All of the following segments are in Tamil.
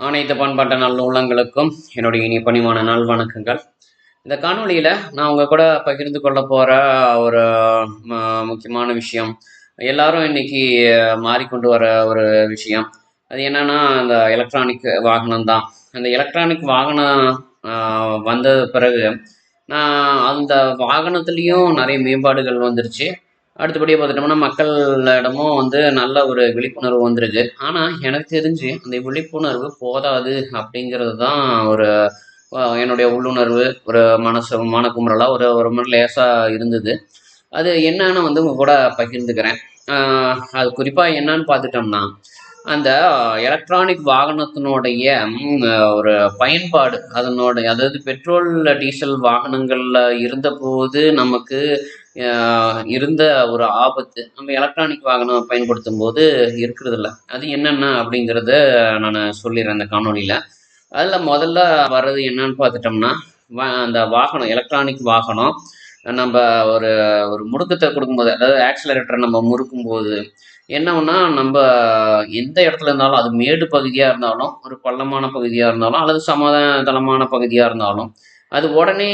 அனைத்து பண்பாட்ட நல்ல உள்ளங்களுக்கும் என்னுடைய இனிய பணிவான நாள் வணக்கங்கள். இந்த காணொளியில் நான் உங்கள் கூட பகிர்ந்து கொள்ள போகிற ஒரு ம- முக்கியமான விஷயம். எல்லாரும் இன்னைக்கு மாறிக்கொண்டு வர ஒரு விஷயம். அது என்னன்னா அந்த எலக்ட்ரானிக் வாகனம் தான். அந்த எலக்ட்ரானிக் வாகனம் வந்த பிறகு நான் அந்த வாகனத்துலேயும் நிறைய மேம்பாடுகள் வந்துருச்சு. அடுத்தபடியாக பார்த்துட்டோம்னா மக்களிடமும் வந்து நல்ல ஒரு விழிப்புணர்வு வந்திருக்கு ஆனால் எனக்கு தெரிஞ்சு அந்த விழிப்புணர்வு போதாது அப்படிங்கிறது தான் ஒரு என்னுடைய உள்ளுணர்வு ஒரு மனசு மனக்குமுறலாக ஒரு ஒரு மாதிரி லேசாக இருந்தது. அது என்னன்னு வந்து உங்கள் கூட பகிர்ந்துக்கிறேன். அது குறிப்பாக என்னன்னு பார்த்துட்டோம்னா அந்த எலக்ட்ரானிக் வாகனத்தினுடைய ஒரு பயன்பாடு அதனுடைய அதாவது பெட்ரோல் டீசல் வாகனங்களில் இருந்தபோது நமக்கு இருந்த ஒரு ஆபத்து நம்ம எலக்ட்ரானிக் வாகனம் பயன்படுத்தும் போது இருக்கிறதில்ல. அது என்னென்ன அப்படிங்கிறத நான் சொல்லிடுறேன் அந்த காணொலியில் அதில் முதல்ல வர்றது என்னன்னு பார்த்துட்டோம்னா அந்த வாகனம் எலக்ட்ரானிக் வாகனம் நம்ம ஒரு ஒரு முடுக்கத்தை கொடுக்கும்போது அதாவது ஆக்சிலரேட்டரை நம்ம முறுக்கும்போது போது ஒன்றா நம்ம எந்த இடத்துல இருந்தாலும் அது மேடு பகுதியாக இருந்தாலும் ஒரு பள்ளமான பகுதியாக இருந்தாலும் அல்லது சமாதானதளமான பகுதியாக இருந்தாலும் அது உடனே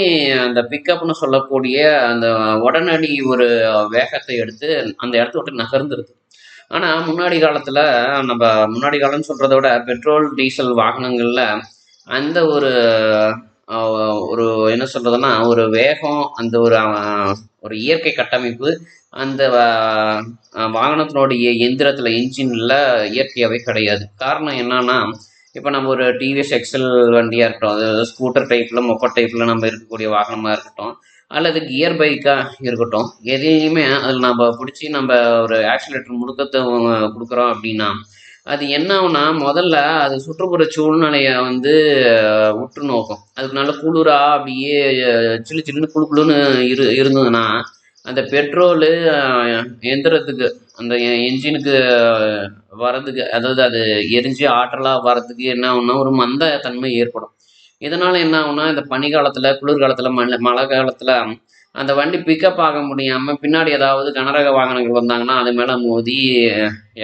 அந்த பிக்கப்னு சொல்லக்கூடிய அந்த உடனடி ஒரு வேகத்தை எடுத்து அந்த இடத்த விட்டு நகர்ந்துருது. ஆனால் முன்னாடி காலத்தில் நம்ம முன்னாடி காலம்னு சொல்கிறத விட பெட்ரோல் டீசல் வாகனங்களில் அந்த ஒரு ஒரு என்ன சொல்கிறதுனா ஒரு வேகம் அந்த ஒரு ஒரு இயற்கை கட்டமைப்பு அந்த வாகனத்தினுடைய எந்திரத்தில் இன்ஜினில் இயற்கையாகவே கிடையாது. காரணம் என்னன்னா இப்போ நம்ம ஒரு டிவிஎஸ் எக்ஸல் வண்டியாக இருக்கட்டும் அது ஸ்கூட்டர் டைப்பில் மொப்ப டைப்பில் நம்ம இருக்கக்கூடிய வாகனமாக இருக்கட்டும் அல்லது கியர் பைக்காக இருக்கட்டும் எதையுமே அதில் நம்ம பிடிச்சி நம்ம ஒரு ஆக்சிலேட்டர் முடுக்கத்தை கொடுக்குறோம் அப்படின்னா அது என்ன ஆகும்னா முதல்ல அது சுற்றுப்புற சூழ்நிலையை வந்து உற்று நோக்கும். அதுக்கு நல்ல குளிரா அப்படியே சில்லு சில்லுன்னு குளு குளுன்னு இரு இருந்ததுன்னா அந்த பெட்ரோலு எந்திரத்துக்கு அந்த என்ஜினுக்கு வரதுக்கு அதாவது அது எரிஞ்சு ஆற்றலாக வரதுக்கு என்ன ஆகும்னா ஒரு மந்த தன்மை ஏற்படும். இதனால் என்ன ஆகும்னா இந்த பனிக்காலத்தில் குளிர்காலத்தில் மழை மழை காலத்தில் அந்த வண்டி பிக்கப் ஆக முடியாமல் பின்னாடி ஏதாவது கனரக வாகனங்கள் வந்தாங்கன்னா அது மேலே மோதி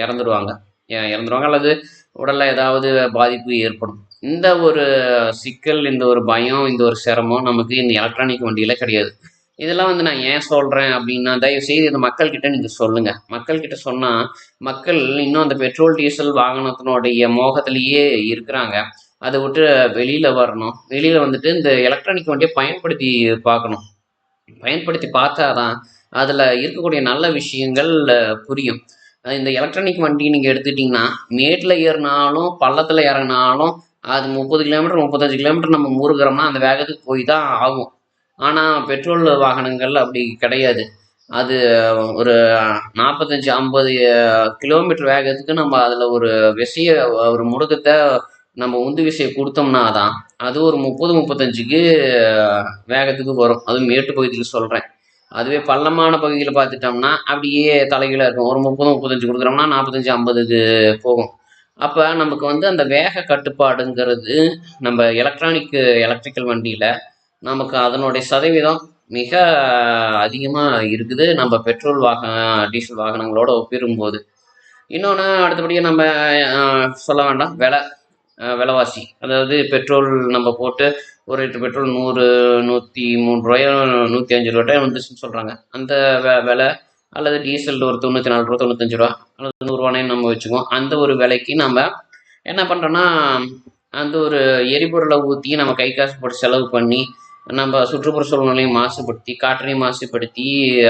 இறந்துடுவாங்க இறந்துடுவாங்க அல்லது உடலில் ஏதாவது பாதிப்பு ஏற்படும். இந்த ஒரு சிக்கல் இந்த ஒரு பயம் இந்த ஒரு சிரமம் நமக்கு இந்த எலக்ட்ரானிக் வண்டியில் கிடையாது. இதெல்லாம் வந்து நான் ஏன் சொல்கிறேன் அப்படின்னா தயவு செய்து இந்த மக்கள்கிட்ட நீங்கள் சொல்லுங்கள் மக்கள்கிட்ட சொன்னால் மக்கள் இன்னும் அந்த பெட்ரோல் டீசல் வாகனத்தினுடைய மோகத்திலேயே இருக்கிறாங்க. அதை விட்டு வெளியில் வரணும். வெளியில் வந்துட்டு இந்த எலக்ட்ரானிக் வண்டியை பயன்படுத்தி பார்க்கணும். பயன்படுத்தி பார்த்தா தான் அதில் இருக்கக்கூடிய நல்ல விஷயங்கள் புரியும். இந்த எலக்ட்ரானிக் வண்டி நீங்கள் எடுத்துட்டிங்கன்னா மேட்டில் ஏறினாலும் பள்ளத்தில் இறங்கினாலும் அது முப்பது கிலோமீட்டர் முப்பத்தஞ்சு கிலோமீட்டர் நம்ம முறுகிறோம்னா அந்த வேகத்துக்கு போய் தான் ஆகும். ஆனால் பெட்ரோல் வாகனங்கள் அப்படி கிடையாது. அது ஒரு நாற்பத்தஞ்சு ஐம்பது கிலோமீட்டர் வேகத்துக்கு நம்ம அதில் ஒரு விசைய ஒரு முடுக்கத்தை நம்ம உந்து விசையை கொடுத்தோம்னா தான் அது ஒரு முப்பது முப்பத்தஞ்சுக்கு வேகத்துக்கு வரும். அதுவும் மேட்டு பகுதியில் சொல்கிறேன் அதுவே பள்ளமான பகுதியில் பார்த்துட்டோம்னா அப்படியே தலைகீழாக இருக்கும். ஒரு முப்பது முப்பத்தஞ்சு கொடுக்குறோம்னா நாற்பத்தஞ்சு ஐம்பதுக்கு போகும். அப்போ நமக்கு வந்து அந்த வேக கட்டுப்பாடுங்கிறது நம்ம எலக்ட்ரானிக் எலக்ட்ரிக்கல் வண்டியில் நமக்கு அதனுடைய சதவீதம் மிக அதிகமாக இருக்குது. நம்ம பெட்ரோல் வாகன டீசல் வாகனங்களோட ஒப்பிடும்போது. இன்னொன்று அடுத்தபடியாக நம்ம சொல்ல வேண்டாம். விலை விலைவாசி. அதாவது பெட்ரோல் நம்ம போட்டு ஒரு லிட்டர் பெட்ரோல் நூறு நூற்றி மூணு ரூபாயோ நூற்றி அஞ்சு ரூபாய் வந்துச்சுன்னு சொல்கிறாங்க அந்த வெ விலை அல்லது டீசல் ஒரு தொண்ணூற்றி நாலு ரூபா தொண்ணூத்தஞ்சு ரூபா அல்லது நூறுரூவானே நம்ம வச்சுக்குவோம். அந்த ஒரு விலைக்கு நம்ம என்ன பண்ணுறோன்னா அந்த ஒரு எரிபொருளை ஊற்றி நம்ம கை காசு போட்டு செலவு பண்ணி நம்ம சுற்றுப்புற சூழ்நிலையும் மாசுபடுத்தி காற்றையும் மாசுபடுத்தி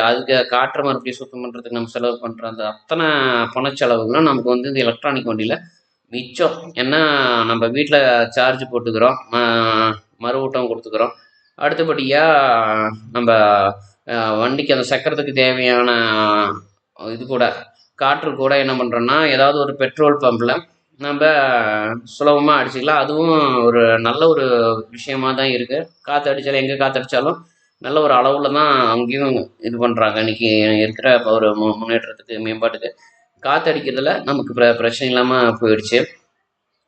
அதுக்கு காற்றை மறுபடியும் சுத்தம் பண்ணுறதுக்கு நம்ம செலவு பண்ணுற அந்த அத்தனை பணச்செலவுகளும் நமக்கு வந்து இந்த எலக்ட்ரானிக் வண்டியில் மிச்சம். ஏன்னா நம்ம வீட்டில் சார்ஜ் போட்டுக்கிறோம் மறுவூட்டம் கொடுத்துக்கிறோம். அடுத்தபடியாக நம்ம வண்டிக்கு அந்த சக்கரத்துக்கு தேவையான இது கூட காற்று கூட என்ன பண்ணுறோன்னா ஏதாவது ஒரு பெட்ரோல் பம்பில் நம்ம சுலபமாக அடிச்சுக்கலாம். அதுவும் ஒரு நல்ல ஒரு விஷயமாக தான் இருக்குது காற்று அடித்தாலும் எங்கே காற்று அடித்தாலும் நல்ல ஒரு அளவில் தான் அங்கேயும் இது பண்ணுறாங்க இன்றைக்கி இருக்கிற ஒரு மு முன்னேற்றத்துக்கு மேம்பாட்டுக்கு. காற்று அடிக்கிறதுல நமக்கு பிர பிரச்சனை இல்லாமல் போயிடுச்சு.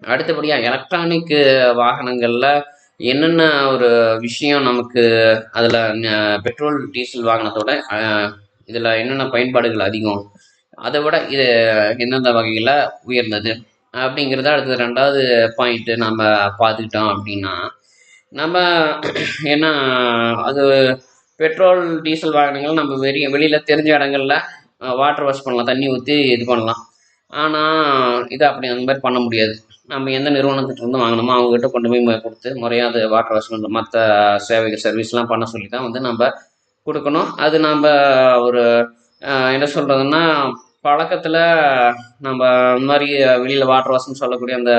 அடுத்தபடியாக எலக்ட்ரானிக் வாகனங்களில் என்னென்ன ஒரு விஷயம் நமக்கு அதில் பெட்ரோல் டீசல் வாகனத்தோட இதில் என்னென்ன பயன்பாடுகள் அதிகம்? அதை விட இது எந்தெந்த வகையில் உயர்ந்தது? அப்படிங்கிறத அடுத்தது ரெண்டாவது பாயிண்ட்டு நம்ம பார்த்துக்கிட்டோம் அப்படின்னா நம்ம ஏன்னா அது பெட்ரோல் டீசல் வாகனங்கள் நம்ம வெளிய வெளியில் தெரிஞ்ச இடங்கள்ல வாட்டர் வாஷ் பண்ணலாம் தண்ணி ஊற்றி இது பண்ணலாம். ஆனால் இது அப்படி அந்த மாதிரி பண்ண முடியாது. நம்ம எந்த நிறுவனத்துக்கு வாங்கினோமோ அவங்ககிட்ட கொண்டு போய் கொடுத்து முறையாக அது வாட்டர் வாஷ் பண்ணுற மற்ற சேவைகள் சர்வீஸ்லாம் பண்ண சொல்லி தான் வந்து நம்ம கொடுக்கணும். அது நம்ம ஒரு என்ன சொல்கிறதுன்னா பழக்கத்தில் நம்ம இந்த மாதிரி வெளியில் வாட்டர் வாஷ்னு சொல்லக்கூடிய அந்த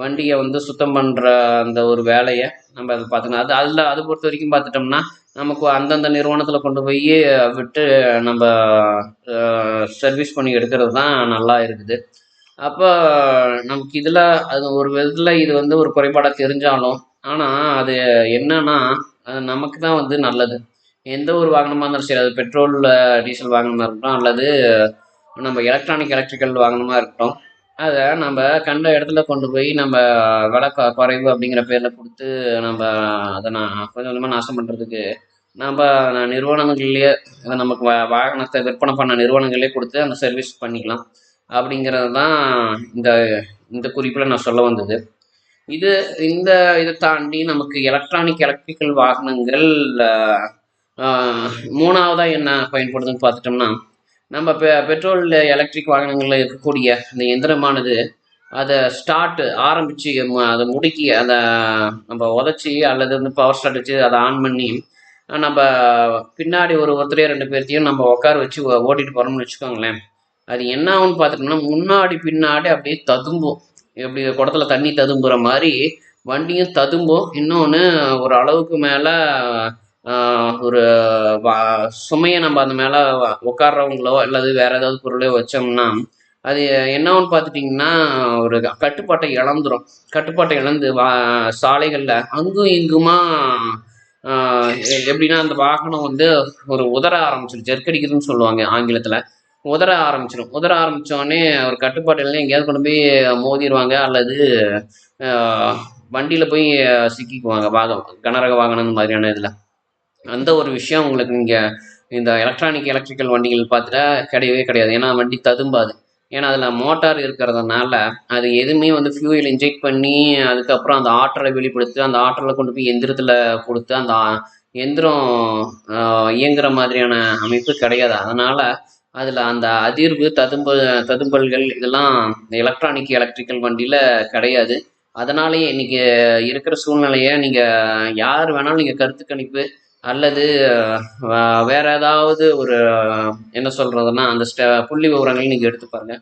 வண்டியை வந்து சுத்தம் பண்ணுற அந்த ஒரு வேலையை நம்ம அதை பார்த்துக்கணும். அது அதில் அது பொறுத்த வரைக்கும் பார்த்துட்டோம்னா நமக்கு அந்தந்த நிறுவனத்தில் கொண்டு போய் விட்டு நம்ம சர்வீஸ் பண்ணி எடுக்கிறது தான் நல்லா இருக்குது. அப்போ நமக்கு இதில் அது ஒரு விதத்தில் இது வந்து ஒரு குறைபாடாக தெரிஞ்சாலும் ஆனால் அது என்னன்னா அது நமக்கு தான் வந்து நல்லது. எந்த ஒரு வாகனமாக இருந்தாலும் சரி அது பெட்ரோலில் டீசல் வாகனமாக இருக்கட்டும் அல்லது நம்ம எலக்ட்ரானிக் எலக்ட்ரிக்கல் வாகனமாக இருக்கட்டும் அதை நம்ம கண்ட இடத்துல கொண்டு போய் நம்ம விலை குறைவு அப்படிங்கிற பேரில் கொடுத்து நம்ம அதை நான் கொஞ்சம் கொஞ்சமாக நாசம் பண்ணுறதுக்கு நம்ம நிறுவனங்கள்லேயே நமக்கு வாகனத்தை விற்பனை பண்ண நிறுவனங்களே கொடுத்து அந்த சர்வீஸ் பண்ணிக்கலாம் அப்படிங்கிறது தான் இந்த இந்த குறிப்பில் நான் சொல்ல வந்தது. இது இந்த இதை தாண்டி நமக்கு எலக்ட்ரானிக் எலக்ட்ரிக்கல் வாகனங்கள் மூணாவதாக என்ன பயன்படுதுன்னு பார்த்துட்டோம்னா நம்ம பெ பெட்ரோல் எலக்ட்ரிக் வாகனங்களில் இருக்கக்கூடிய அந்த எந்திரமானது அதை ஸ்டார்ட் ஆரம்பித்து அதை முடுக்கி அதை நம்ம உதச்சி அல்லது வந்து பவர் ஸ்டார்ட் வச்சு அதை ஆன் பண்ணி நம்ம பின்னாடி ஒரு ஒருத்தரையும் ரெண்டு பேர்த்தையும் நம்ம உட்கார வச்சு ஓட்டிகிட்டு ஓட்டிட்டு போகிறோம்னு வச்சுக்கோங்களேன். அது என்ன ஆகும்னு பார்த்துட்டோம்னா முன்னாடி பின்னாடி அப்படியே ததும்பும். எப்படி குடத்துல தண்ணி ததும்புற மாதிரி வண்டியும் ததும்பும். இன்னொன்று ஒரு அளவுக்கு மேலே ஒரு வா- சுமையை நம்ம அந்த மேலே உட்கார்றவங்களோ அல்லது வேற ஏதாவது பொருளோ வச்சோம்னா அது என்னன்னு பார்த்துட்டிங்கன்னா ஒரு கட்டுப்பாட்டை இழந்துரும். கட்டுப்பாட்டை இழந்து வா சாலைகளில் அங்கும் இங்குமா எப்படின்னா அந்த வாகனம் வந்து ஒரு உதற ஆரம்பிச்சிடும் ஜெர்க்கடிக்குதுன்னு சொல்லுவாங்க ஆங்கிலத்தில். உதற ஆரம்பிச்சிடும் உதற ஆரம்பித்தோடனே ஒரு கட்டுப்பாட்டு இல்லைன்னா எங்கேயாவது கொண்டு போய் மோதிடுவாங்க அல்லது வண்டியில் போய் சிக்கிக்குவாங்க. வாகனம் கனரக வாகனம் மாதிரியான இதில். அந்த ஒரு விஷயம் உங்களுக்கு நீங்கள் இந்த எலக்ட்ரானிக் எலக்ட்ரிக்கல் வண்டிகள் பார்த்துட்டா கிடையவே கிடையாது. ஏன்னா வண்டி ததும்பாது. ஏன்னா அதில் மோட்டார் இருக்கிறதுனால அது எதுவுமே வந்து ஃபியூயில் இன்ஜெக்ட் பண்ணி அதுக்கப்புறம் அந்த ஆற்றலை வெளிப்படுத்தி அந்த ஆற்றலை கொண்டு போய் எந்திரத்தில் கொடுத்து அந்த எந்திரம் இயங்குற மாதிரியான அமைப்பு கிடையாது. அதனால் அதில் அந்த அதிர்வு ததும்ப ததும்பல்கள் இதெல்லாம் எலக்ட்ரானிக் எலக்ட்ரிக்கல் வண்டியில் கிடையாது. அதனாலேயே இன்றைக்கி இருக்கிற சூழ்நிலையை நீங்கள் யார் வேணாலும் நீங்கள் கருத்து கணிப்பு அல்லது வேற ஏதாவது ஒரு என்ன சொல்றதுன்னா அந்த ஸ்ட புள்ளி விவரங்கள் நீங்கள் எடுத்து பாருங்க.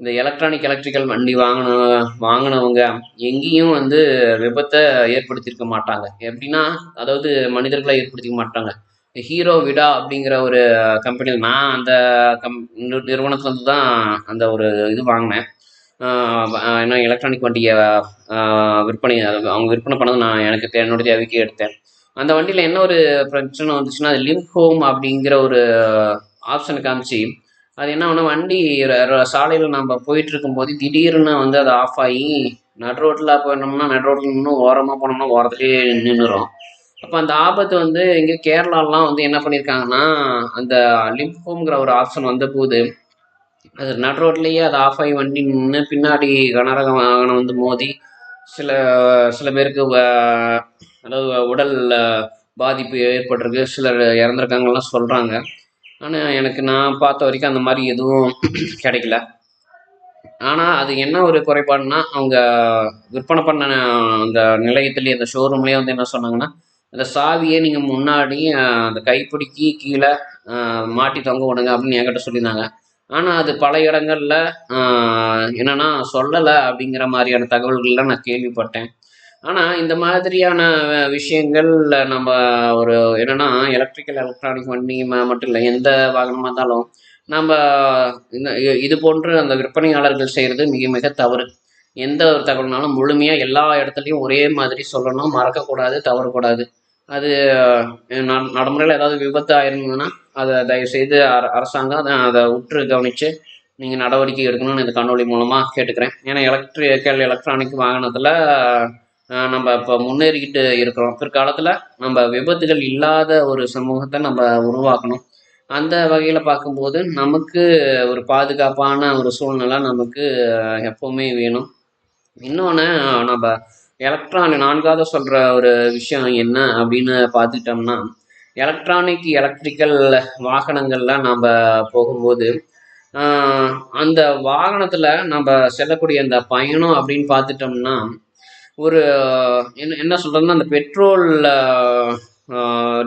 இந்த எலக்ட்ரானிக் எலக்ட்ரிக்கல் வண்டி வாங்கின வாங்கினவங்க எங்கேயும் வந்து விபத்தை ஏற்படுத்தியிருக்க மாட்டாங்க. எப்படின்னா அதாவது மனிதர்களை ஏற்படுத்திக்க மாட்டாங்க. ஹீரோ விடா அப்படிங்கிற ஒரு கம்பெனியில் நான் அந்த கம் நிறுவனத்துலேருந்து தான் அந்த ஒரு இது வாங்கினேன். என்ன ஏன்னா எலக்ட்ரானிக் வண்டியை விற்பனை அவங்க விற்பனை பண்ணது நான் எனக்கு என்னுடைய தேவைக்கு எடுத்தேன். அந்த வண்டியில் என்ன ஒரு பிரச்சனை வந்துச்சுன்னா அது லிம்ப் ஹோம் அப்படிங்கிற ஒரு ஆப்ஷன் காமிச்சு அது என்ன ஒன்று வண்டி சாலையில் நம்ம போயிட்டு இருக்கும்போது திடீர்னு வந்து அது ஆஃப் ஆகி நட் ரோட்டில் போனோம்னா நட் ரோட்டில் இன்னும் ஓரமாக போனோம்னா ஓரத்துலேயே நின்றுடும் அப்போ அந்த ஆபத்து வந்து இங்கே கேரளாலாம் வந்து என்ன பண்ணியிருக்காங்கன்னா அந்த லிம்ப் ஹோம்ங்கிற ஒரு ஆப்ஷன் வந்த போது அது நட் ரோட்லேயே அது ஆஃப் ஆகி வண்டி நின்று பின்னாடி கனரக வாகனம் வந்து மோதி சில சில பேருக்கு வ- அதாவது உடல் பாதிப்பு ஏற்பட்டிருக்கு சிலர் இறந்துருக்காங்கலாம் சொல்கிறாங்க ஆனால் எனக்கு நான் பார்த்த வரைக்கும் அந்த மாதிரி எதுவும் கிடைக்கல. ஆனால் அது என்ன ஒரு குறைபாடுனா அவங்க விற்பனை பண்ண அந்த நிலையத்துலேயே அந்த ஷோரூம்லேயே வந்து என்ன சொன்னாங்கன்னா அந்த சாவியை நீங்கள் முன்னாடி அந்த கைப்பிடிக்கு கீழே மாட்டி தொங்க விடுங்க அப்படின்னு என்கிட்ட சொல்லியிருந்தாங்க. ஆனால் அது பல இடங்களில் என்னென்னா என்னன்னா சொல்லலை அப்படிங்கிற மாதிரியான தகவல்கள்லாம் நான் கேள்விப்பட்டேன். ஆனால் இந்த மாதிரியான விஷயங்கள் நம்ம ஒரு என்னென்னா எலக்ட்ரிக்கல் எலக்ட்ரானிக் வண்டி மட்டும் இல்லை எந்த வாகனமாக இருந்தாலும் நம்ம இந்த இது போன்று அந்த விற்பனையாளர்கள் செய்கிறது மிக மிக தவறு. எந்த ஒரு தகவல்னாலும் முழுமையாக எல்லா இடத்துலையும் ஒரே மாதிரி சொல்லணும் மறக்கக்கூடாது தவறக்கூடாது. அது ந- நடைமுறையில் ஏதாவது விபத்து ஆயிருந்ததுன்னா அதை தயவுசெய்து அர அரசாங்கம் அதை அதை உற்று கவனித்து நீங்கள் நடவடிக்கை எடுக்கணும்னு இந்த காணொளி மூலமாக கேட்டுக்கிறேன். ஏன்னா எலக்ட்ரிக்கல் எலக்ட்ரானிக் வாகனத்தில் நம்ம இப்போ முன்னேறிக்கிட்டு இருக்கிறோம். பிற்காலத்தில் நம்ம விபத்துகள் இல்லாத ஒரு சமூகத்தை நம்ம உருவாக்கணும். அந்த வகையில் பார்க்கும்போது நமக்கு ஒரு பாதுகாப்பான ஒரு சூழ்நிலை நமக்கு எப்போவுமே வேணும். இன்னொன்று நம்ம எலக்ட்ரானிக் நான்காவது சொல்கிற ஒரு விஷயம் என்ன அப்படின்னு பார்த்துட்டோம்னா எலக்ட்ரானிக் எலக்ட்ரிக்கல் வாகனங்களில் நம்ம போகும்போது அந்த வாகனத்தில் நம்ம செல்லக்கூடிய அந்த பயணம் அப்படின்னு பார்த்துட்டோம்னா ஒரு என்ன என்ன சொல்கிறதுன்னா அந்த பெட்ரோல்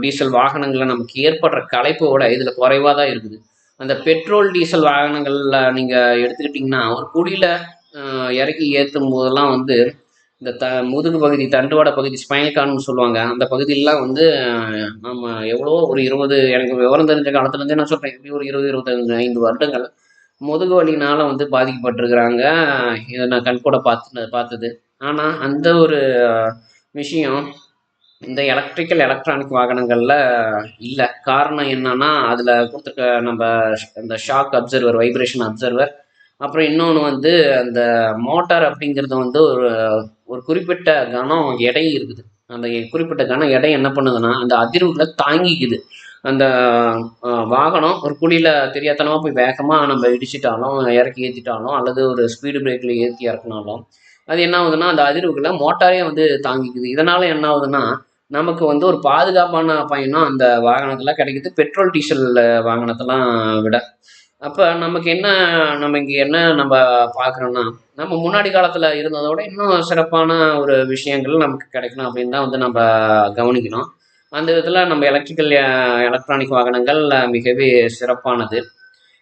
டீசல் வாகனங்களில் நமக்கு ஏற்படுற களைப்போட இதில் குறைவாக தான் இருக்குது. அந்த பெட்ரோல் டீசல் வாகனங்களில் நீங்கள் எடுத்துக்கிட்டிங்கன்னா ஒரு குடியில் இறக்கி ஏற்றும் போதெல்லாம் வந்து இந்த த முதுகு பகுதி தண்டுவாட பகுதி ஸ்பைனல் கார்டுன்னு சொல்லுவாங்க. அந்த பகுதியெல்லாம் வந்து நம்ம எவ்வளோ ஒரு இருபது எனக்கு விவரம் தெரிஞ்ச காலத்துலேருந்தே நான் சொல்கிறேன் எப்படி ஒரு இருபது இருபத்தஞ்சு ஐந்து வருடங்கள் முதுகு வலினால் வந்து பாதிக்கப்பட்டிருக்கிறாங்க. இதை நான் கண்கூட பார்த்து பார்த்தது. ஆனால் அந்த ஒரு விஷயம் இந்த எலக்ட்ரிக்கல் எலக்ட்ரானிக் வாகனங்களில் இல்லை. காரணம் என்னன்னா அதில் கொடுத்துருக்க நம்ம இந்த ஷாக் அப்சர்வர் வைப்ரேஷன் அப்சர்வர் அப்புறம் இன்னொன்று வந்து அந்த மோட்டார் அப்படிங்கிறது வந்து ஒரு ஒரு குறிப்பிட்ட கனம் எடை இருக்குது. அந்த குறிப்பிட்ட கனம் எடை என்ன பண்ணுதுன்னா அந்த அதிர்வுகளை தாங்கிக்குது. அந்த வாகனம் ஒரு குழியில் தெரியாதனமாக போய் வேகமாக நம்ம இடிச்சிட்டாலும் இறக்கி ஏற்றிட்டாலும் அல்லது ஒரு ஸ்பீடு பிரேக்கில் ஏற்றி இறக்குனாலும் அது என்ன ஆகுதுன்னா அந்த அதிர்வுகளை மோட்டாரே வந்து தாங்கிக்குது. இதனால் என்ன ஆகுதுன்னா நமக்கு வந்து ஒரு பாதுகாப்பான பயணம் அந்த வாகனத்தில் கிடைக்குது. பெட்ரோல் டீசல் வாகனத்தெல்லாம் விட. அப்போ நமக்கு என்ன நம்ம இங்கே என்ன நம்ம பார்க்குறோன்னா நம்ம முன்னாடி காலத்தில் இருந்ததோட இன்னும் சிறப்பான ஒரு விஷயங்கள் நமக்கு கிடைக்கணும் அப்படின்னு தான் வந்து நம்ம கவனிக்கணும். அந்த விதத்தில் நம்ம எலக்ட்ரிக்கல் எலக்ட்ரானிக் வாகனங்கள் மிகவே சிறப்பானது.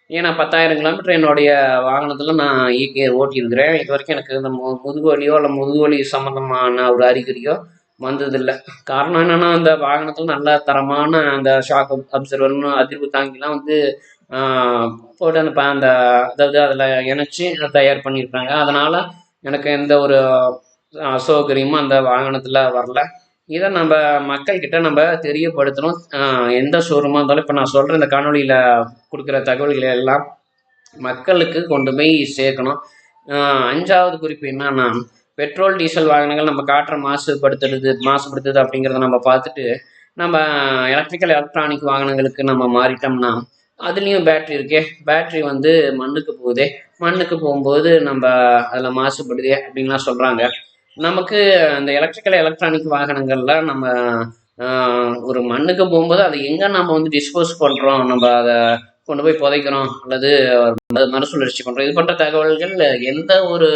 ஏன்னா பத்தாயிரம் கிலோமீட்டர் என்னுடைய வாகனத்தில் நான் இயக்கி ஓட்டியிருக்கிறேன். இது வரைக்கும் எனக்கு இந்த மு முதுகு வலியோ இல்லை முதுகு வலி சம்மந்தமான ஒரு அறிகுறியோ வந்ததில்லை. காரணம் என்னென்னா அந்த வாகனத்தில் நல்ல தரமான அந்த ஷாக் அப்சர்வர்னு அதிர்வு தாங்கிலாம் வந்து போட்டு அந்த ப- அந்த அதாவது அதில் இணைச்சி தயார் பண்ணியிருக்காங்க. அதனால் எனக்கு எந்த ஒரு அசௌகரியமும் அந்த வாகனத்தில் வரல. இதை நம்ம மக்கள்கிட்ட நம்ம தெரியப்படுத்தணும். எந்த ஷோரூமாக இருந்தாலும் இப்போ நான் சொல்கிற இந்த காணொலியில் கொடுக்குற தகவல்களை எல்லாம் மக்களுக்கு கொண்டு போய் சேர்க்கணும். அஞ்சாவது குறிப்பு என்னன்னா பெட்ரோல் டீசல் வாகனங்கள் நம்ம காற்றை மாசுபடுத்துறது மாசுபடுத்துது அப்படிங்கிறத நம்ம பார்த்துட்டு நம்ம எலக்ட்ரிக்கல் எலக்ட்ரானிக் வாகனங்களுக்கு நம்ம மாறிட்டோம்னா அதுலேயும் பேட்ரி இருக்கே. பேட்ரி வந்து மண்ணுக்கு போகுதே. மண்ணுக்கு போகும்போது நம்ம அதில் மாசுபடுதே அப்படின்லாம் சொல்கிறாங்க நமக்கு அந்த எலக்ட்ரிக்கல் எலக்ட்ரானிக் வாகனங்கள்லாம் நம்ம ஒரு மண்ணுக்கு போகும்போது அதை எங்கே நம்ம வந்து டிஸ்போஸ் பண்ணுறோம் நம்ம அதை கொண்டு போய் புதைக்கிறோம்? அல்லது மறுசுழற்சி பண்ணுறோம் இது போன்ற தகவல்கள் எந்த ஒரு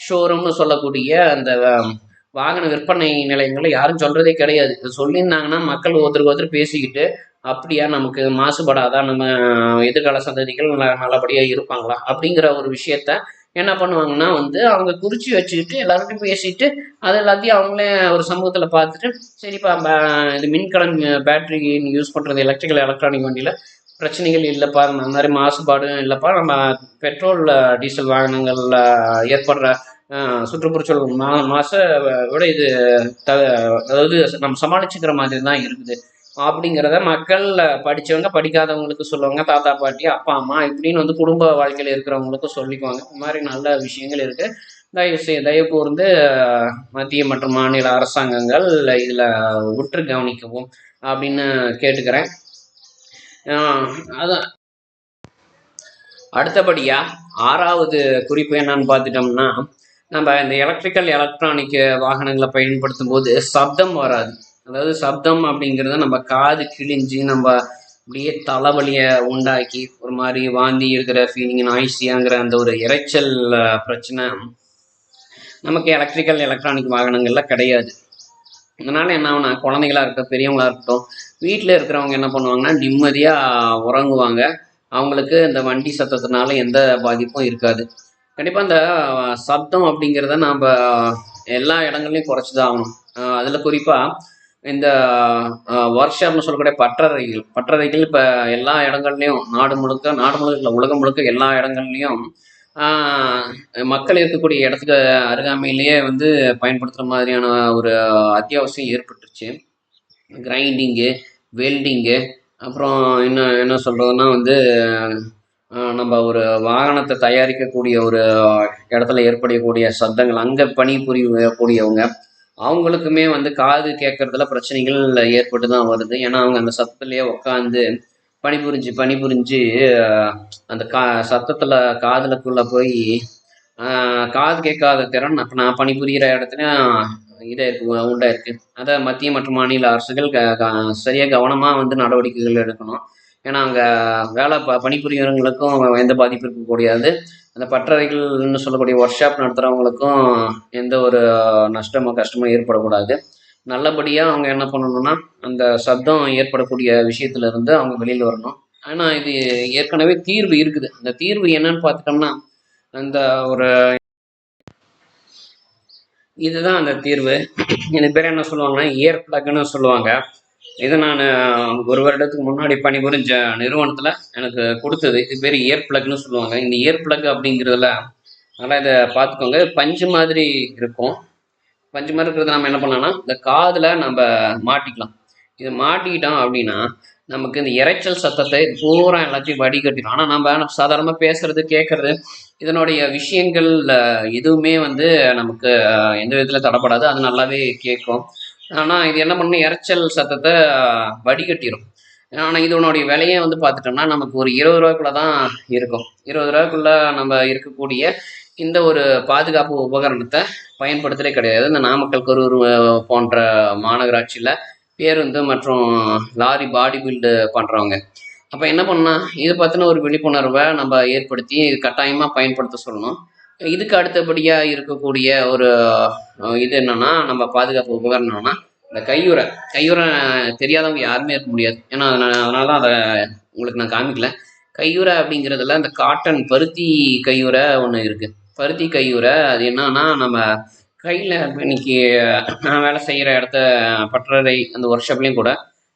ஷோரூம்னு சொல்லக்கூடிய அந்த வாகன விற்பனை நிலையங்களில் யாரும் சொல்கிறதே கிடையாது. சொல்லியிருந்தாங்கன்னா மக்கள் ஒருத்தருக்கு ஒருத்தர் பேசிக்கிட்டு அப்படியா நமக்கு மாசுபடாதா? நம்ம எதிர்கால சந்ததிகள் நல்ல நல்லபடியாக இருப்பாங்களா? அப்படிங்கிற ஒரு விஷயத்த என்ன பண்ணுவாங்கன்னா வந்து அவங்க குறித்து வச்சுக்கிட்டு எல்லாருக்கும் பேசிட்டு அது எல்லாத்தையும் அவங்களே ஒரு சமூகத்தில் பார்த்துட்டு சரிப்பா இது மின்கலம் பேட்டரி யூஸ் பண்ணுறது எலக்ட்ரிக்கல் எலக்ட்ரானிக் வண்டியில் பிரச்சனைகள் இல்லைப்பா அந்த மாதிரி மாசுபாடும் இல்லைப்பா நம்ம பெட்ரோல் டீசல் வாகனங்களில் ஏற்படுற சுற்றுப்புறச்சூழல் மா மாச விட இது த அதாவது நம்ம சமாளிச்சுக்கிற மாதிரி தான் இருக்குது. அப்படிங்கிறத மக்கள் படித்தவங்க படிக்காதவங்களுக்கு சொல்லுவாங்க. தாத்தா பாட்டி அப்பா அம்மா இப்படின்னு வந்து குடும்ப வாழ்க்கையில் இருக்கிறவங்களுக்கும் சொல்லிக்குவாங்க. இந்த மாதிரி நல்ல விஷயங்கள் இருக்குது தயவு செய் தயவு கூர்ந்து மத்திய மற்றும் மாநில அரசாங்கங்கள் இதில் உற்று கவனிக்கவும் அப்படின்னு கேட்டுக்கிறேன். அதான் அடுத்தபடியாக ஆறாவது குறிப்பு என்னன்னு பார்த்துட்டோம்னா நம்ம இந்த எலக்ட்ரிக்கல் எலக்ட்ரானிக் வாகனங்களை பயன்படுத்தும் போது சப்தம் வராது. அதாவது சப்தம் அப்படிங்கிறத நம்ம காது கிழிஞ்சு நம்ம அப்படியே தலைவலியை உண்டாக்கி ஒரு மாதிரி வாந்தி இருக்கிற ஃபீலிங் நாய்ஸியாங்கிற அந்த ஒரு இரைச்சல் பிரச்சனை நமக்கு எலக்ட்ரிக்கல் எலக்ட்ரானிக் வாகனங்கள்ல கிடையாது. இதனால என்ன ஆகுனா குழந்தைகளாக இருக்கட்டும் பெரியவங்களா இருக்கட்டும் வீட்டில் இருக்கிறவங்க என்ன பண்ணுவாங்கன்னா நிம்மதியாக உறங்குவாங்க. அவங்களுக்கு இந்த வண்டி சத்தத்தினால எந்த பாதிப்பும் இருக்காது. கண்டிப்பாக இந்த சப்தம் அப்படிங்கிறத நாம் எல்லா இடங்கள்லையும் குறைச்சி தான் ஆகணும் அதில் குறிப்பாக இந்த வருஷம்னு சொல்லக்கூடிய பட்டறைகள் பற்றறைகள் இப்போ எல்லா இடங்கள்லையும் நாடு முழுக்க நாடு முழுக்க இல்லை உலகம் முழுக்க எல்லா இடங்கள்லையும் மக்கள் இருக்கக்கூடிய இடத்துக்கு அருகாமையிலேயே வந்து பயன்படுத்துகிற மாதிரியான ஒரு அத்தியாவசியம் ஏற்பட்டுருச்சு. கிரைண்டிங்கு வெல்டிங்கு அப்புறம் இன்னும் என்ன சொல்கிறதுனா வந்து நம்ம ஒரு வாகனத்தை தயாரிக்கக்கூடிய ஒரு இடத்துல ஏற்படக்கூடிய சத்தங்கள் அங்கே பணிபுரியக்கூடியவங்க அவங்களுக்குமே வந்து காது கேட்கறதுல பிரச்சனைகள் ஏற்பட்டு தான் வருது. ஏன்னா அவங்க அந்த சத்தத்துலேயே உட்காந்து பணிபுரிஞ்சு பணிபுரிஞ்சு அந்த கா சத்தத்தில் காதலுக்குள்ளே போய் காது கேட்காத திறன் அப்போ நான் பணிபுரிகிற இடத்துல இதாக இருக்கு உண்டா இருக்கு. அதை மத்திய மற்றும் மாநில அரசுகள் க க- சரியா கவனமாக வந்து நடவடிக்கைகள் எடுக்கணும். ஏன்னா அங்கே வேலை ப பணிபுரியவங்களுக்கும் எந்த பாதிப்பு இருக்கக்கூடியது அந்த பட்டறைகள்னு சொல்லக்கூடிய ஒர்க் ஷாப் நடத்துகிறவங்களுக்கும் எந்த ஒரு நஷ்டமோ கஷ்டமோ ஏற்படக்கூடாது. நல்லபடியாக அவங்க என்ன பண்ணணும்னா அந்த சத்தம் ஏற்படக்கூடிய விஷயத்துல இருந்து அவங்க வெளியில் வரணும். ஆனால் இது ஏற்கனவே தீர்வு இருக்குது. அந்த தீர்வு என்னன்னு பார்த்துட்டோம்னா அந்த ஒரு இதுதான் அந்த தீர்வு. எனக்கு பேர் என்ன சொல்லுவாங்கன்னா ஏர் பிளக்னு சொல்லுவாங்க. இது நான் ஒரு வருடத்துக்கு முன்னாடி பணிபுரிஞ்ச நிறுவனத்தில் எனக்கு கொடுத்தது. இது பேர் இயர் பிளக்னு சொல்லுவாங்க. இந்த இயர் பிளக் அப்படிங்கிறதுல நல்லா இதை பார்த்துக்கோங்க. பஞ்சு மாதிரி இருக்கும். பஞ்சு மாதிரி இருக்கிறத நம்ம என்ன பண்ணலாம்னா இந்த காதில் நம்ம மாட்டிக்கலாம். இது மாட்டிக்கிட்டோம் அப்படின்னா நமக்கு இந்த இரைச்சல் சத்தத்தை இது பூரா எல்லாத்தையும் வடிகட்டிடும். ஆனால் நம்ம சாதாரணமாக பேசுறது கேட்கறது இதனுடைய விஷயங்கள் எதுவுமே வந்து நமக்கு எந்த விதத்தில் தடப்படாது. அது நல்லாவே கேட்கும். ஆனால் இது என்ன பண்ணும் இறைச்சல் சத்தத்தை வடிகட்டிடும் ஆனால் இதனுடைய விலையே வந்து பார்த்துட்டோம்னா நமக்கு ஒரு இருபது ரூபாய்க்குள்ள தான் இருக்கும். இருபது ரூபாய்க்குள்ள நம்ம இருக்கக்கூடிய இந்த ஒரு பாதுகாப்பு உபகரணத்தை பயன்படுத்துகிறே கிடையாது. இந்த நாமக்கல் கரூர் போன்ற மாநகராட்சியில் பேருந்து மற்றும் லாரி பாடி பில்டு பண்ணுறவங்க அப்போ என்ன பண்ணால் இது பற்றின ஒரு விழிப்புணர்வை நம்ம ஏற்படுத்தி இது கட்டாயமாக பயன்படுத்த சொல்லணும். இதுக்கு அடுத்தபடியாக இருக்கக்கூடிய ஒரு இது என்னன்னா நம்ம பாதுகாப்பு உபகரணம்னா இந்த கையுறை. கையுறை தெரியாதவங்க யாருமே இருக்க முடியாது. ஏன்னா அதனால தான் அதை உங்களுக்கு நான் காமிக்கல. கையுறை அப்படிங்கிறதுல இந்த காட்டன் பருத்தி கையுறை ஒன்று இருக்குது பருத்தி கையுறை அது என்னன்னா நம்ம கையில் இன்னைக்கு நான் வேலை செய்கிற இடத்த பற்றறை அந்த ஒர்க் ஷாப்லேயும் கூட.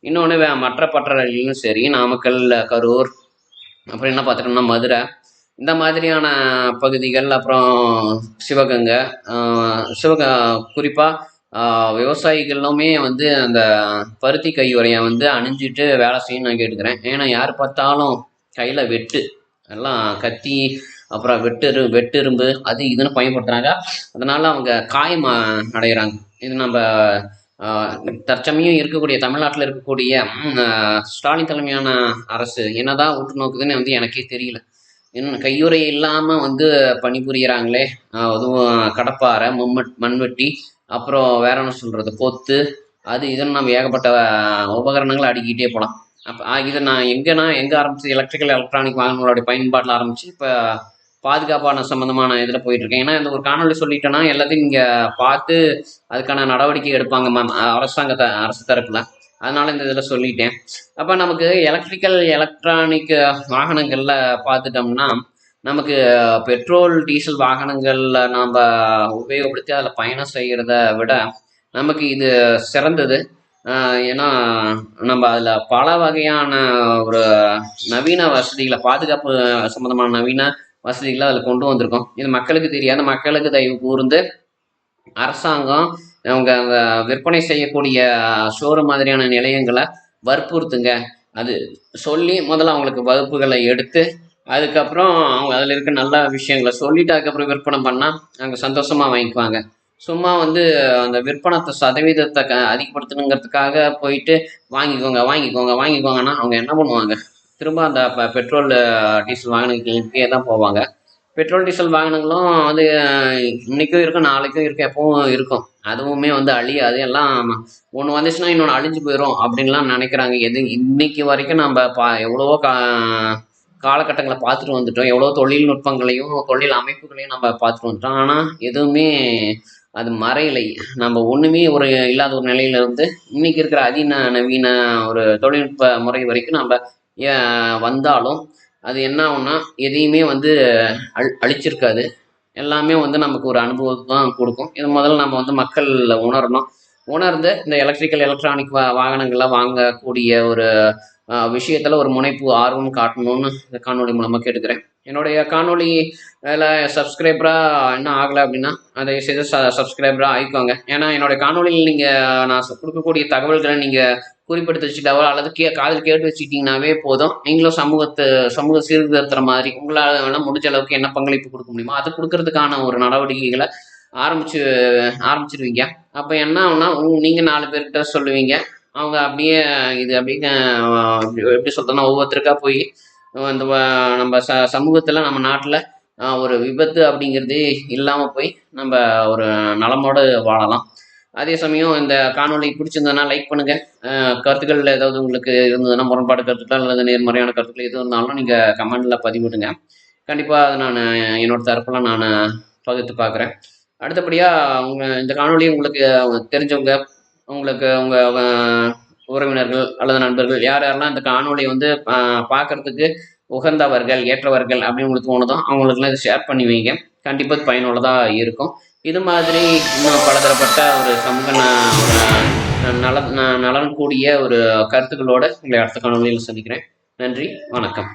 இன்னொன்று வே மற்ற பட்டறைகளிலும் சரி நாமக்கல் கரூர் அப்புறம் என்ன பார்த்துட்டோம்னா மதுரை இந்த மாதிரியான பகுதிகள் அப்புறம் சிவகங்கை சிவக குறிப்பாக விவசாயிகளுமே வந்து அந்த பருத்தி கையுறையை வந்து அணிஞ்சிட்டு வேலை செய்யணும்னு நான் கேட்டுக்கிறேன். ஏன்னா யார் பார்த்தாலும் கையில் வெட்டு எல்லாம் கத்தி அப்புறம் வெட்டு வெட்டெரும்பு அது இதுன்னு பயன்படுத்துகிறாங்க அதனால அவங்க காயம் அடைகிறாங்க இது நம்ம தற்சமையும் தற்சமயம் இருக்கக்கூடிய தமிழ்நாட்டில் இருக்கக்கூடிய ஸ்டாலின் தலைமையான அரசு என்னதான் உற்று நோக்குதுன்னு வந்து எனக்கே தெரியல. இன்னும் கையுறை இல்லாமல் வந்து பணிபுரியிறாங்களே. அதுவும் கடப்பாறை மும்மட் மண்வெட்டி அப்புறம் வேற என்ன சொல்கிறது கொத்து அது இதுன்னு நம்ம ஏகப்பட்ட உபகரணங்களை அடுக்கிட்டே போகலாம் அப்போ இதை நான் எங்கன்னா எங்கே ஆரம்பிச்சு எலக்ட்ரிக்கல் எலக்ட்ரானிக் வாகனங்களுடைய பயன்பாட்டில் ஆரம்பித்து இப்போ பாதுகாப்பான சம்மந்தமான இதில் போயிட்டுருக்கேன். ஏன்னா இந்த ஒரு காணொலி சொல்லிட்டேன்னா எல்லாத்தையும் நீங்கள் பார்த்து அதுக்கான நடவடிக்கை எடுப்பாங்க மேம் அரசாங்கத்தை அரசு தரப்பில். அதனால இந்த இதில் சொல்லிட்டேன். அப்போ நமக்கு எலக்ட்ரிக்கல் எலக்ட்ரானிக் வாகனங்களில் பார்த்துட்டோம்னா நமக்கு பெட்ரோல் டீசல் வாகனங்களில் நாம் உபயோகப்படுத்தி அதில் பயணம் செய்கிறத விட நமக்கு இது சிறந்தது. ஏன்னா நம்ம அதில் பல வகையான ஒரு நவீன வசதிகளை பாதுகாப்பு சம்மந்தமான நவீன வசதிகளை அதில் கொண்டு வந்திருக்கோம். இது மக்களுக்கு தெரியாத மக்களுக்கு தயவு கூர்ந்து அரசாங்கம் அவங்க விற்பனை செய்யக்கூடிய ஷோரூம் மாதிரியான நிலையங்களை வற்புறுத்துங்க. அது சொல்லி முதல்ல அவங்களுக்கு வகுப்புகளை எடுத்து அதுக்கப்புறம் அவங்க அதில் இருக்க நல்ல விஷயங்களை சொல்லிட்டு அதுக்கப்புறம் விற்பனை பண்ணால் அங்கே சந்தோஷமாக வாங்கிக்குவாங்க. சும்மா வந்து அந்த விற்பனத்தை சதவீதத்தை க அதிகப்படுத்தணுங்கிறதுக்காக போயிட்டு வாங்கிக்கோங்க வாங்கிக்கோங்க வாங்கிக்கோங்கன்னா அவங்க என்ன பண்ணுவாங்க? திரும்ப அந்த பெட்ரோல் டீசல் வாகனங்களுக்கே தான் போவாங்க. பெட்ரோல் டீசல் வாகனங்களும் வந்து இன்னைக்கும் இருக்கும் நாளைக்கும் இருக்கும் எப்பவும் இருக்கும். அதுவுமே வந்து அழியாது. எல்லாம் ஒன்று வந்துச்சுன்னா இன்னொன்று அழிஞ்சு போயிடும் அப்படின்லாம் நினைக்கிறாங்க. எது இன்னைக்கு வரைக்கும் நம்ம பா எவ்வளவோ கா காலகட்டங்களை பார்த்துட்டு வந்துட்டோம். எவ்வளோ தொழில்நுட்பங்களையும் தொழில் அமைப்புகளையும் நம்ம பார்த்துட்டு வந்துட்டோம். ஆனால் எதுவுமே அது மறையலை. நம்ம ஒன்றுமே ஒரு இல்லாத ஒரு நிலையிலிருந்து இன்னைக்கு இருக்கிற அதிந நவீன ஒரு தொழில்நுட்ப முறை வரைக்கும் நம்ம வந்தாலும் அது என்ன ஆகும்னா எதையுமே வந்து அழ் அழிச்சிருக்காது. எல்லாமே வந்து நமக்கு ஒரு அனுபவத்தை தான் கொடுக்கும். இது முதல்ல நம்ம வந்து மக்கள் உணரணும். உணர்ந்து இந்த எலக்ட்ரிக்கல் எலக்ட்ரானிக் வா வாகனங்கள்லாம் வாங்கக்கூடிய ஒரு விஷயத்தில் ஒரு முனைப்பு ஆர்வம் காட்டணும்னு இந்த காணொளி மூலமாக கேட்டுக்கிறேன். என்னுடைய காணொளி அதில் சப்ஸ்கிரைபராக இன்னும் ஆகலை அப்படின்னா அதை செய்து ச சப்ஸ்கிரைபராக ஆயிக்கோங்க. ஏன்னா என்னுடைய காணொலியில் நீங்கள் நான் கொடுக்கக்கூடிய தகவல்களை நீங்கள் குறிப்பிடுத்து வச்சுட்டாவோ அல்லது கே காதில் கேட்டு வச்சுக்கிட்டிங்கனாவே போதும். நீங்களும் சமூகத்து சமூக சீர்திருத்துற மாதிரி உங்களால் வேணால் முடிஞ்ச அளவுக்கு என்ன பங்களிப்பு கொடுக்க முடியுமோ அதை கொடுக்கறதுக்கான ஒரு நடவடிக்கைகளை ஆரம்பிச்சு ஆரம்பிச்சிருவீங்க. அப்போ என்ன ஆகுனா நீங்கள் நாலு பேர்கிட்ட சொல்லுவீங்க. அவங்க அப்படியே இது அப்படின்னு எப்படி எப்படி ஒவ்வொருத்தருக்கா போய் இந்த நம்ம ச சமூகத்தில் நம்ம நாட்டில் ஒரு விபத்து அப்படிங்கிறது இல்லாமல் போய் நம்ம ஒரு நலமோடு வாழலாம். அதே சமயம் இந்த காணொளி பிடிச்சிருந்ததுன்னா லைக் பண்ணுங்கள் கருத்துக்கள் ஏதாவது உங்களுக்கு இருந்ததுன்னா முரண்பாடு கருத்துக்கள் அல்லது நேர்மறையான கருத்துக்கள் எது இருந்தாலும் நீங்கள் கமெண்டில் பதிவிடுங்க. கண்டிப்பாக அதை நான் என்னோட தரப்பில் நான் பகிர்ந்து பார்க்குறேன். அடுத்தபடியாக உங்கள் இந்த காணொலி உங்களுக்கு தெரிஞ்சவங்க உங்களுக்கு உங்கள் உறவினர்கள் அல்லது நண்பர்கள் யார் யாரெல்லாம் இந்த காணொலியை வந்து பார்க்குறதுக்கு உகந்தவர்கள் ஏற்றவர்கள் அப்படின்னு உங்களுக்கு தோணுதோ அவங்களுக்குலாம் இதை ஷேர் பண்ணி வைங்க. கண்டிப்பாக பயனுள்ளதாக இருக்கும். இது மாதிரி இன்னும் பலதரப்பட்ட ஒரு சமூக நல நலன் கூடிய ஒரு கருத்துக்களோடு உங்களை அடுத்த காணொலியில் சந்திக்கிறேன். நன்றி வணக்கம்.